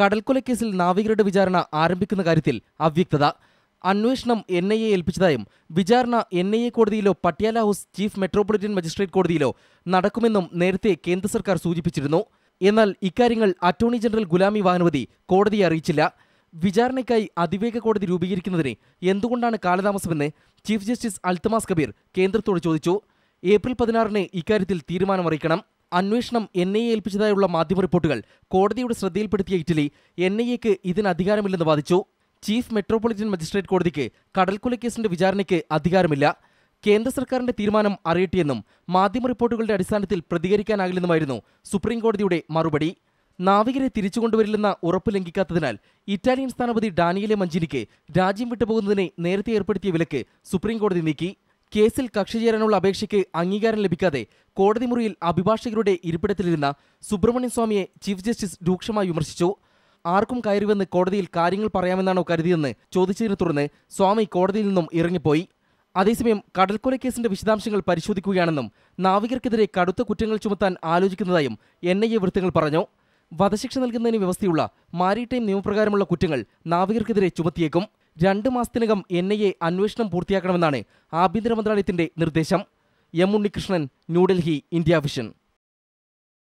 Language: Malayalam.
കടൽക്കൊലക്കേസിൽ നാവികരുടെ വിചാരണ ആരംഭിക്കുന്ന കാര്യത്തിൽ അവ്യക്തത. അന്വേഷണം എൻ ഐ എ ഏൽപ്പിച്ചതായും വിചാരണ N I A കോടതിയിലോ Patiala house chief metropolitan magistrate കോടതിയിലോ നടക്കുമെന്നും നേരത്തെ കേന്ദ്ര സർക്കാർ സൂചിപ്പിച്ചിരുന്നു. എന്നാൽ ഇക്കാര്യങ്ങൾ അറ്റോർണി ജനറൽ ഗുലാമി വാനവതി കോടതിയെ അറിയിച്ചില്ല. വിചാരണയ്ക്കായി അതിവേഗ കോടതി രൂപീകരിക്കുന്നതിന് എന്തുകൊണ്ടാണ് കാലതാമസമെന്ന് ചീഫ് ജസ്റ്റിസ് അൽത്തമാസ് കബീർ കേന്ദ്രത്തോട് ചോദിച്ചു. ഏപ്രിൽ പതിനാറിന് ഇക്കാര്യത്തിൽ തീരുമാനമറിയിക്കണം. അന്വേഷണം എൻ ഐ എ ഏൽപ്പിച്ചതായുള്ള മാധ്യമ റിപ്പോർട്ടുകൾ കോടതിയുടെ ശ്രദ്ധയിൽപ്പെടുത്തിയ ഇറ്റലി എൻ ഐ എക്ക് ഇതിന് അധികാരമില്ലെന്ന് വാദിച്ചു. ചീഫ് മെട്രോപൊളിറ്റൻ മജിസ്ട്രേറ്റ് കോടതിക്ക് കടൽക്കൊലക്കേസിന്റെ വിചാരണയ്ക്ക് അധികാരമില്ല. കേന്ദ്ര സർക്കാരിന്റെ തീരുമാനം അറിയട്ടെയെന്നും മാധ്യമ റിപ്പോർട്ടുകളുടെ അടിസ്ഥാനത്തിൽ പ്രതികരിക്കാനാകില്ലെന്നുമായിരുന്നു സുപ്രീം കോടതിയുടെ മറുപടി. നാവികരെ തിരിച്ചുകൊണ്ടുവരില്ലെന്ന ഉറപ്പ് ലംഘിക്കാത്തതിനാൽ ഇറ്റാലിയൻ സ്ഥാനപതി ഡാനിയലെ മഞ്ചിനിക്ക് രാജ്യം വിട്ടുപോകുന്നതിനെ നേരത്തെ ഏർപ്പെടുത്തിയ വിലക്ക് സുപ്രീം കോടതി നീക്കി. കേസിൽ കക്ഷി ചേരാനുള്ള അപേക്ഷയ്ക്ക് അംഗീകാരം ലഭിക്കാതെ കോടതി മുറിയിൽ അഭിഭാഷകരുടെ ഇരിപ്പിടത്തിലിരുന്ന സുബ്രഹ്മണ്യൻ സ്വാമിയെ ചീഫ് ജസ്റ്റിസ് രൂക്ഷമായി വിമർശിച്ചു. ആർക്കും കയറിവെന്ന് കോടതിയിൽ കാര്യങ്ങൾ പറയാമെന്നാണോ കരുതിയെന്ന് ചോദിച്ചതിനെ തുടർന്ന് സ്വാമി കോടതിയിൽ നിന്നും ഇറങ്ങിപ്പോയി. അതേസമയം കടൽക്കൊലക്കേസിന്റെ വിശദാംശങ്ങൾ പരിശോധിക്കുകയാണെന്നും നാവികർക്കെതിരെ കടുത്ത കുറ്റങ്ങൾ ചുമത്താൻ ആലോചിക്കുന്നതായും എൻ ഐ എ വൃത്തങ്ങൾ പറഞ്ഞു. വധശിക്ഷ നൽകുന്നതിന് വ്യവസ്ഥയുള്ള മാരിടൈം നിയമപ്രകാരമുള്ള കുറ്റങ്ങൾ നാവികർക്കെതിരെ ചുമത്തിയേക്കും. രണ്ട് മാസത്തിനകം എൻ ഐ എ അന്വേഷണം പൂർത്തിയാക്കണമെന്നാണ് ആഭ്യന്തര മന്ത്രാലയത്തിന്റെ നിർദ്ദേശം. M Unnikrishnan New Delhi India vision.